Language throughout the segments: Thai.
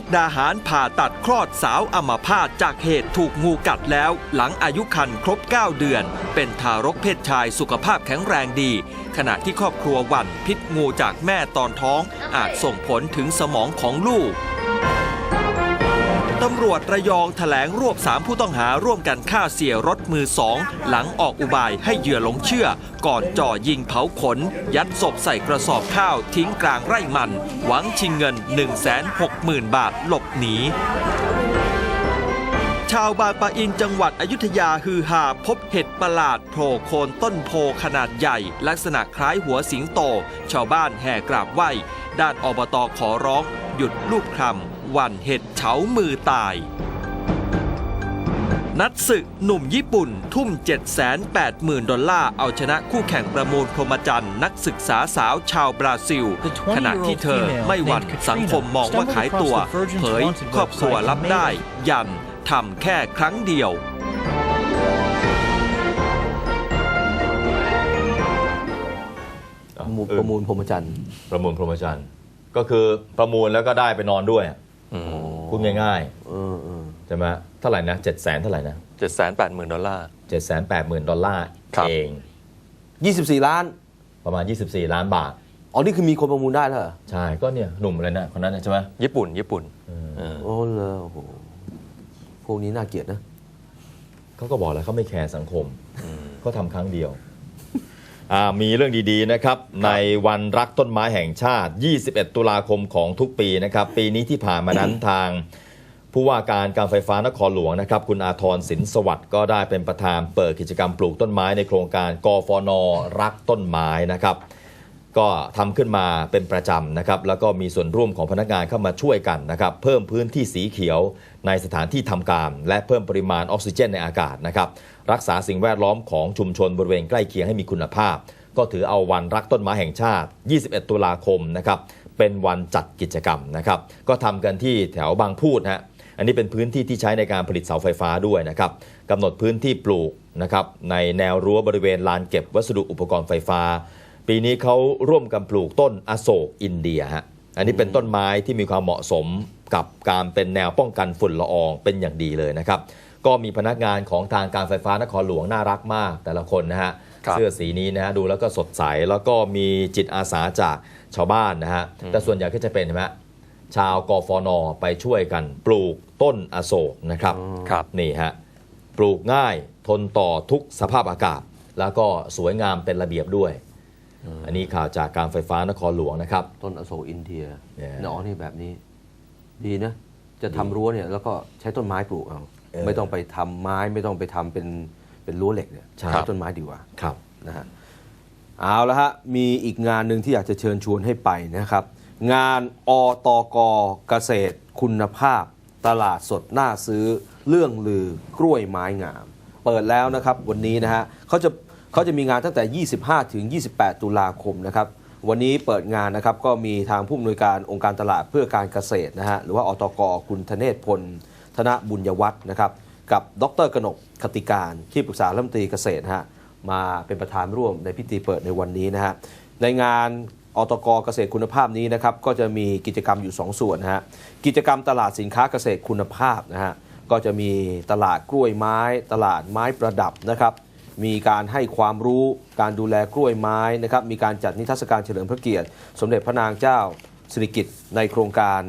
กดาหารผ่าตัดคลอดสาวอัมพาตจากเหตุถูกงูกัดแล้ว หลังอายุคันครบ 9 เดือน เป็นทารกเพศชายสุขภาพแข็งแรงดี ขณะที่ครอบครัวหวั่นพิษงูจากแม่ตอนท้อง อาจส่งผลถึงสมองของลูก ตำรวจระยองแถลงรวบ 3 ผู้ต้องหาร่วมกันฆ่าเสียรถมือสองหลังออกอุบายให้เหยื่อหลงเชื่อ ก่อนจ่อยิงเผาขน ยัดศพใส่กระสอบข้าวทิ้งกลางไร่มัน หวังชิงเงิน 160,000 บาทหลบหนีชาวบางปะอินจังหวัดอยุธยาฮือฮาพบเห็ดประหลาดโผล่โคนต้นโพขนาดใหญ่ ลักษณะคล้ายหัวสิงโต ชาวบ้านแห่กราบไหว้ ด้านอบตขอร้อง หยุดลูกคลำหวันเห็ดเฉามือตาย นัดศึกหนุ่มญี่ปุ่น ทุ่ม 780,000 ดอลลาร์ เอาชนะคู่แข่งประมูลพรหมจรรย์นักศึกษาสาวชาวบราซิล ขณะที่เธอไม่หวั่นสังคมมองว่าขายตัว เผยครอบครัวรับได้ ยันทำแค่ครั้งเดียวประมูลประมูลพรหมจันทร์ประมูลพรหมจรรย์ ก็คือประมูลแล้วก็ได้ไปนอนด้วยพูดง่ายเออเออๆใช่ไหมเท่าไหร่นะเจ็ดแสนเท่าไหร่นะ780,000ดอลลาร์ เจ็ดแสนแปดหมื่นดอลลาร์ครับ เองยี่สิบสี่ล้าน ประมาณ 24 ล้านบาท อ๋อ นี่คือมีคนประมูลได้แล้วเหรอใช่ก็เนี่ยหนุ่มอะไรนะคนนั้นนะใช่ไหมญี่ปุ่น ญี่ปุ่นเออ โอ้เลยโอ้โห พวกนี้น่าเกลียดนะ เขาก็บอกแล้วเขาไม่แคร์สังคมเขาทำครั้งเดียวอ่า มีเรื่องดีๆนะครับ ในวันรักต้นไม้แห่งชาติ 21 ตุลาคมของทุกปีนะครับ ปีนี้ที่ผ่านมานั้นทาง ผู้ว่าการการไฟฟ้านครหลวงนะครับ คุณอาทรสินสวัสดิ์ก็ได้เป็นประธานเปิดกิจกรรมปลูกต้นไม้ในโครงการกฟนรักต้นไม้นะครับ ก็ทำขึ้นมาเป็นประจำนะครับ แล้วก็มีส่วนร่วมของพนักงานเข้ามาช่วยกันนะครับ เพิ่มพื้นที่สีเขียวในสถานที่ทำการ และเพิ่มปริมาณออกซิเจนในอากาศนะครับ รักษาสิ่งแวดล้อมของชุมชนบริเวณใกล้เคียงให้มีคุณภาพ ก็ถือเอาวันรักต้นไม้แห่งชาติ 21 ตุลาคมนะครับ เป็นวันจัดกิจกรรมนะครับ ก็ทำกันที่แถวบางพูดฮะ อันนี้เป็นพื้นที่ที่ใช้ในการผลิตเสาไฟฟ้าด้วยนะครับกำหนดพื้นที่ปลูกนะครับในแนวรั้วบริเวณลานเก็บวัสดุอุปกรณ์ไฟฟ้า ปีนี้เขาร่วมกันปลูกต้นอโศกอินเดียฮะอันนี้เป็นต้นไม้ที่มีความเหมาะสมกับการเป็นแนวป้องกันฝุ่นละอองเป็นอย่างดีเลยนะครับ ก็มีพนักงานของทางการไฟฟ้านครหลวงน่ารักมากแต่ละคนนะฮะครับเสื้อสีนี้นะฮะดูแล้วก็สดใสแล้วก็มีจิตอาสาจากชาวบ้านนะฮะแต่ส่วนใหญ่ก็จะเป็นใช่ไหมชาวกฟนไปช่วยกันปลูกต้นอโศกนะครับครับนี่ฮะปลูกง่ายทนต่อทุกสภาพอากาศ แล้วก็สวยงามเป็นระเบียบด้วย อันนี้ข่าวจากการไฟฟ้านครหลวงนะครับ ต้นอโศกอินเดียเนี่ยเนาะนี่แบบนี้ ดีนะ จะทำรั้วเนี่ยแล้วก็ใช้ต้นไม้ปลูกเอาเออไม่ต้องไปทำไม้ไม่ต้องไปทำเป็นเป็นรั้วเหล็กเนี่ยใช่ใช้ต้นไม้ดีกว่าครับนะฮะเอาละฮะมีอีกงานหนึ่งที่อยากจะเชิญชวนให้ไปนะครับ งานอตกเกษตร คุณภาพ ตลาดสดน่าซื้อ เรื่องลือกล้วยไม้งาม เปิดแล้วนะครับวันนี้นะฮะเขาจะ เขาจะมีงานตั้งแต่ 25 ถึง 28 ตุลาคมนะครับ วันนี้เปิดงานนะครับก็มีทางผู้อำนวยการองค์การตลาดเพื่อการเกษตรนะฮะหรือว่าอตกคุณธเนศพล ธนบุญยวัฒน์นะครับ กับดรกนกคติการที่ปรึกษารัฐมนตรีเกษตรฮะมาเป็นประธานร่วมในพิธีเปิดในวันนี้นะฮะในงานอตกเกษตรคุณภาพนี้นะครับก็จะมีกิจกรรมอยู่ 2ส่วนนะฮะกิจกรรมตลาดสินค้าเกษตรคุณภาพนะฮะก็จะมีตลาดกล้วยไม้ ตลาดไม้ประดับนะครับ มีการให้ความรู้การดูแลกล้วยไม้นะครับมีการจัดนิทรรศการเฉลิมพระเกียรติ สมเด็จพระนางเจ้าสิริกิติ์ในโครงการ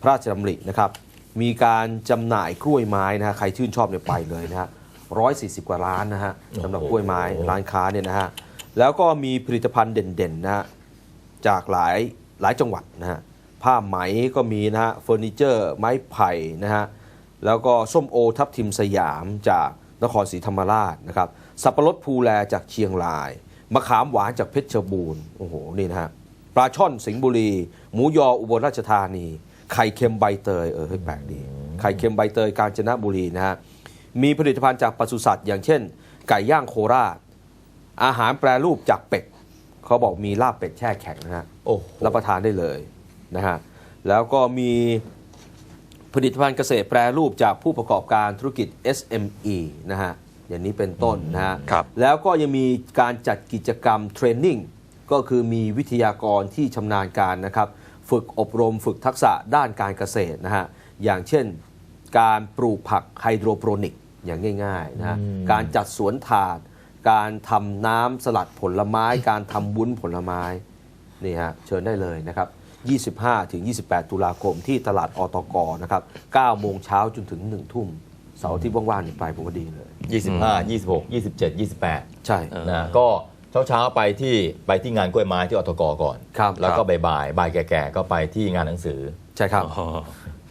พระราชดำรินะครับมีการจำหน่ายกล้วยไม้นะฮะใครชื่นชอบเนี่ยไปเลยนะฮะร้อยสี่สิบกว่าร้านนะฮะสำหรับกล้วยไม้ร้านค้าเนี่ยนะฮะแล้วก็มีผลิตภัณฑ์เด่นๆนะฮะจากหลายหลายจังหวัดนะฮะผ้าไหมก็มีนะฮะเฟอร์นิเจอร์ไม้ไผ่นะฮะแล้วก็ส้มโอทับทิมสยามจากนครศรีธรรมราชนะครับ สับปะรดภูแลจากเชียงราย มะขามหวานจากเพชรบูรณ์โอ้โหนี่นะฮะปลาช่อนสิงห์บุรี หมูยออุบลราชธานี ไข่เค็มใบเตยเออเฮ้ยแปลกดีไข่เค็มใบเตยกาญจนบุรีนะฮะมีผลิตภัณฑ์จากปศุสัตว์ อย่างเช่น ไก่ย่างโคราช อาหารแปรรูปจากเป็ดเขาบอกมีลาบเป็ดแช่แข็งนะฮะโอ้โหรับประทานได้เลยนะฮะแล้วก็มีผลิตภัณฑ์เกษตรแปรรูปจากผู้ประกอบการธุรกิจ SME นะฮะ อย่างนี้เป็นต้นนะฮะครับแล้วก็ยังมีการจัดกิจกรรมเทรนนิ่งก็คือมีวิทยากรที่ชำนาญการนะครับฝึกอบรมฝึกทักษะด้านการเกษตรนะฮะอย่างเช่นการปลูกผักไฮโดรโปรนิกอย่างง่ายๆนะฮะอืมการจัดสวนถาด การทำน้ำสลัดผลไม้ การทำวุ้นผลไม้นี่ฮะเชิญได้เลยนะครับ25 ถึง 28 ตุลาคมที่ตลาดอตกนะครับ9โมงเช้าจนถึง 1 ทุ่ม เสาร์อาที่ว่างๆนี่ไปผมว่าดีเลย 25 26 27 28ใช่ นะก็เช้าเช้าๆไปที่ไปที่งานกล้วยไม้ที่อตกก่อน ครับ แล้วก็ครับบ่ายๆบ่ายแก่ๆก็ไปที่งานหนังสือใช่ครับอ๋อ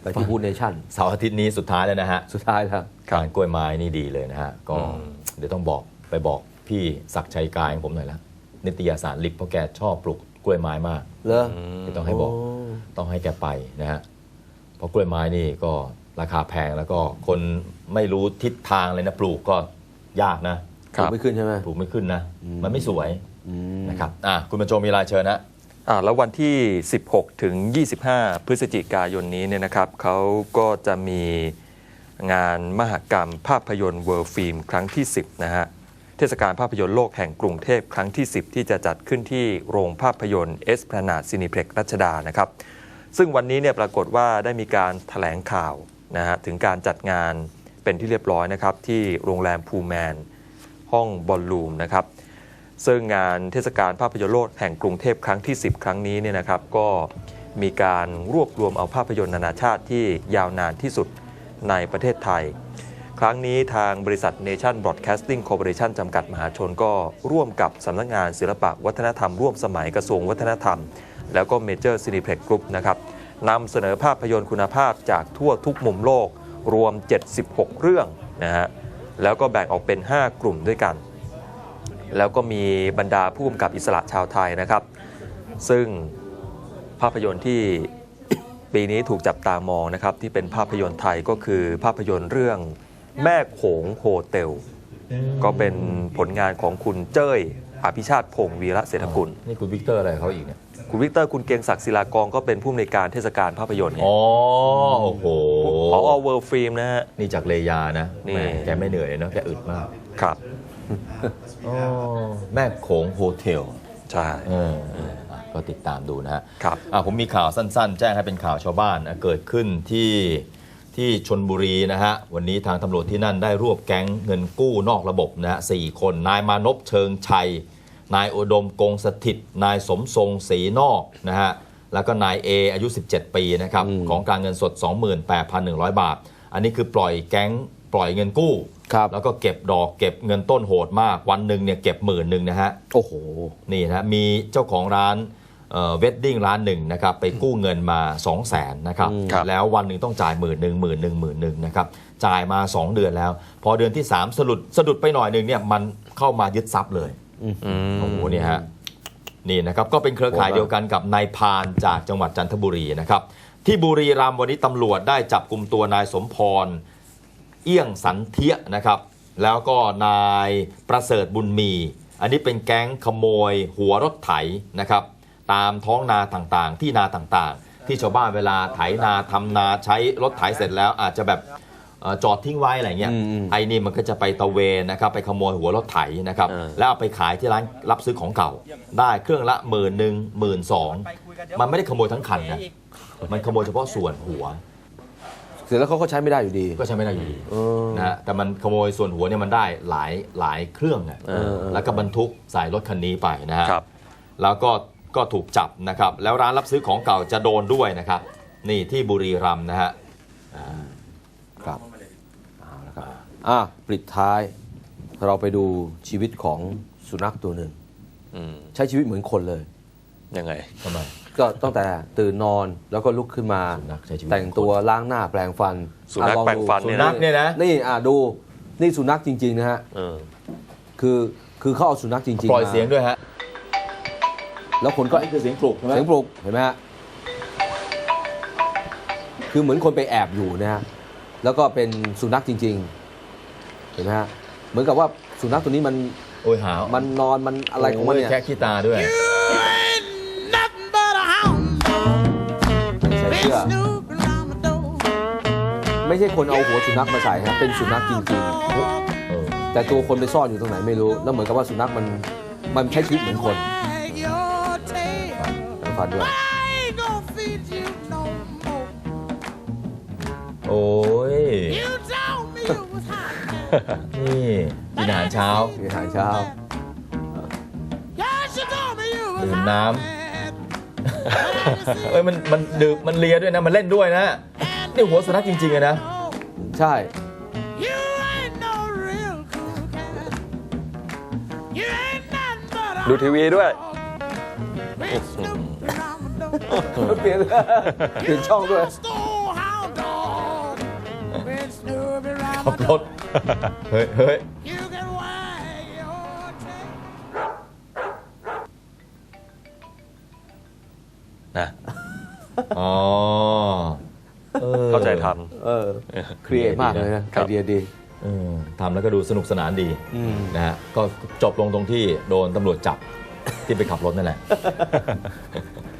ไปที่บูธเนชั่นเสาร์อาทิตย์นี้สุดท้ายแล้วนะฮะสุดท้ายแล้วการกล้วยไม้นี่ดีเลยนะฮะก็อืมเดี๋ยวต้องบอกไปบอกพี่ศักดิ์ชัยกายของผมหน่อยละนิตยสารลิฟเพราะแกชอบปลูกกล้วยไม้มากเลอเดี๋ยวต้องให้บอก ต้องให้แกไปนะฮะเพราะกล้วยไม้นี่ก็ ราคาแพงแล้วก็คนไม่รู้ทิศทางเลยนะปลูกก็ยากนะปลูกไม่ขึ้นใช่ไหมปลูกไม่ขึ้นนะอืมมันไม่สวยอืมนะครับอะคุณบรรจงมีรายเชิญนะอ่าแล้ววันที่ 16 ถึง 25 พฤศจิกายนนี้เนี่ยนะครับเขาก็จะมีงานมหกรรมภาพยนตร์เวิร์ฟิล์มครั้งที่ 10 นะฮะ เทศกาลภาพยนตร์โลกแห่งกรุงเทพครั้งที่ 10 ที่จะจัดขึ้นที่โรงภาพยนตร์เอสพลานาดซินิเพล็กรัชดานะครับ ซึ่งวันนี้เนี่ยปรากฏว่าได้มีการถแถลงข่าว นะฮะถึงการจัดงานเป็นที่เรียบร้อยนะครับที่โรงแรมพูแมน ห้องบอลลูมนะครับซึ่งงานเทศกาลภาพยนตร์โลกแห่งกรุงเทพครั้งที่ 10 ครั้งนี้เนี่ยนะครับก็มีการรวบรวมเอาภาพยนตร์นานาชาติที่ยาวนานที่สุดในประเทศไทย ครั้งนี้ทางบริษัท Nation Broadcasting Corporation จำกัดมหาชนก็ร่วมกับสำนักงานศิลปะวัฒนธรรมร่วมสมัยกระทรวงวัฒนธรรม แล้วก็ Major Cineplex Group นะครับ นำเสนอภาพยนตร์คุณภาพจากทั่วทุกมุมโลกรวม 76 เรื่องนะฮะแล้วก็แบ่งออกเป็น 5 กลุ่มด้วยกัน แล้วก็มีบรรดาผู้กำกับอิสระชาวไทยนะครับ ซึ่งภาพยนตร์ที่ปีนี้ถูกจับตามองนะครับ ที่เป็นภาพยนตร์ไทยก็คือภาพยนตร์เรื่องแม่โขงโฮเทลก็เป็นผลงานของคุณเจ้ยอภิชาติพงศ์วีระเศรษฐกุลนี่คุณวิกเตอร์อะไรเขาอีกเนี่ย คุณวิกเตอร์คุณเกรียงศักดิ์ศิลากรก็เป็นผู้อำนวยการเทศกาลภาพยนตร์ไงอ๋อโอ้โหพอเวิร์ฟิล์มนะฮะ นี่จากเลยานะนี่แหมแกไม่เหนื่อยเลยเนาะแกอึดมากครับแม่โขงโฮเทล ใช่ เออเอออะก็ติดตามดูนะฮะครับอะผมมีข่าวสั้นๆ แจ้งให้เป็นข่าวชาวบ้านนะเกิดขึ้นที่ที่ชนบุรีนะฮะ วันนี้ทางตำรวจที่นั่นได้รวบแก๊งเงินกู้นอกระบบนะฮะสี่คน นายมานพเชิงชัย นายอุดมกงสถิต นายสมทรงศรีนอกนะฮะแล้วก็นายเออายุ 17 ปีนะครับอืมของกลารเงินสด 28,100 บาท อันนี้คือปล่อยแก๊งปล่อยเงินกู้ครับแล้วก็เก็บดอกเก็บเงินต้นโหดมาก วันหนึ่งเนี่ยเก็บหมื่นหนึ่งนะฮะโอ้โหนี่นะมีเจ้าของร้านเวดดิ้งร้านหนึ่งนะครับไปกู้เงินมา 2 0 0แสนนะครับอืมครับแล้ววันหนึ่งต้องจ่ายหมื่นหนึ่งหมื่นหนึ่งหมื่นหนึ่งนะครับจ่ายมา 2 เดือนแล้ว พอเดือนที่ 3 สะดุดสะดุดไปหน่อยหนึ่งเนี่ยมันเข้ามายึดทรัพย์เลยอืม โอ้โหนี่ฮะนี่นะครับก็เป็นเครือข่ายเดียวกันกับนายพานจากจังหวัดจันทบุรีนะครับ ที่บุรีรัมย์วันนี้ตำรวจได้จับกลุ่มตัวนายสมพร เอี้ยงสันเทียนะครับ แล้วก็นายประเสริฐบุญมี อันนี้เป็นแก๊งขโมย หัวรถไถนะครับ ตามท้องนาต่างๆ ที่นาต่างๆ ที่ชาวบ้านเวลาไถนาทำนาใช้รถไถเสร็จแล้วอาจจะแบบ จอดทิ้งไว้อะไรเงี้ยอืมอืมไอ้นี่มันก็จะไปตะเวนนะครับไปขโมยหัวรถไถนะครับเออแล้วเอาไปขายที่ร้านรับซื้อของเก่า ได้เครื่องละหมื่นหนึ่งหมื่นสองมันไม่ได้ขโมยทั้งคันนะมันขโมยเฉพาะส่วนหัวเสร็จแล้วเขาก็ใช้ไม่ได้อยู่ดี ก็ใช้ไม่ได้อยู่ดีเออนะฮะแต่มันขโมยส่วนหัวเนี่ยมันได้หลายหลายเครื่องอะเออแล้วก็บรรทุกใส่รถคันนี้ไปนะฮะครับแล้วก็ก็ถูกจับนะครับ แล้วร้านรับซื้อของเก่าจะโดนด้วยนะครับ นี่ที่บุรีรัมย์นะฮะ ครับเอาละครับอะปิดท้ายเราไปดูชีวิตของสุนัขตัวหนึ่งอืมใช้ชีวิตเหมือนคนเลยยังไงทำไมก็ตั้งแต่ตื่นนอนแล้วก็ลุกขึ้นมาสุนัขใช้ชีวิตแต่งตัวล้างหน้าแปรงฟันสุนัขอะลอแปรงฟันดูเนี่ยสุนัขเนี่ยนะนี่อะดูนี่สุนัขจริง ๆ นะฮะเออคือคือเขาเอาสุนัขจริงๆปล่อยมาเสียงด้วยฮะแล้วคนก็นี่คือเสียงปลุกใช่ไหมเสียงปลุกเห็นไหมฮะคือเหมือนคนไปแอบอยู่นะฮะ แล้วก็เป็นสุนัขจริง ๆ เห็นไหมฮะเหมือนกับว่าสุนัขตัวนี้มันโอ้ยหาวมันนอนมันอะไรของมันเนี่ยโแค่ขี้ตาด้วย nothing but a hound dog. ใส่เสื้อ Been snooping around my door. ไม่ใช่คนเอาหัวสุนัขมาใส่ฮะเป็นสุนัขจริงเออๆ แต่ตัวคนไปซ่อนอยู่ตรงไหนไม่รู้ แล้วเหมือนกับว่าสุนัขมันมันใช้ชีวิตเหมือนคน Wag your tail. ทั้งฟันด้วย นี่กินอาหารเช้า มีอาหารเช้า Yeah, she told me you was ดื่มน้ำ hot. เอ้ยมันมันดื่มมันเลียด้วยนะ มันเล่นด้วยนะนี่หัวสุนัขจริงๆเลยนะ ใช่ You ain't no real cool cat. You ain't nothing but a ดูทีวีด้วย big snoop around the door. เปลี่ยนเปลี่ยนช่องด้วย Just old hound dog. Been Snoopy around ขับ the รถ เฮ้ยเฮ้ย You can wag your tail. นะอ๋อออเข้าใจทเออครีเอทมากเลยนะครัไอบเดียดีเออทำแล้วก็ดูสนุกสนานดีอืมนะฮะก็จบลงตรงที่โดนตำรวจจับที่ไปขับรถนั่นแหละ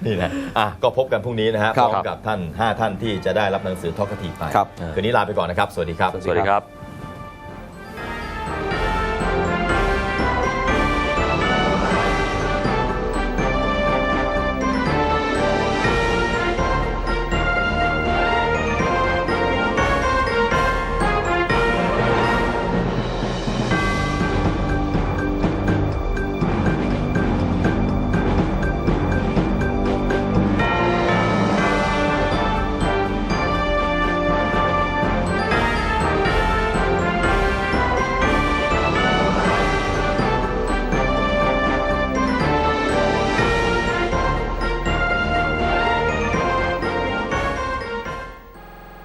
นี่นะอะก็พบกันพรุ่งนี้นะฮะพครับร้อมกับท่าน 5 ท่านที่จะได้รับหนังสือทอกคติไปครับคืนนี้ลาไปก่อนนะครับ สวัสดีครับำสวัสดีครับ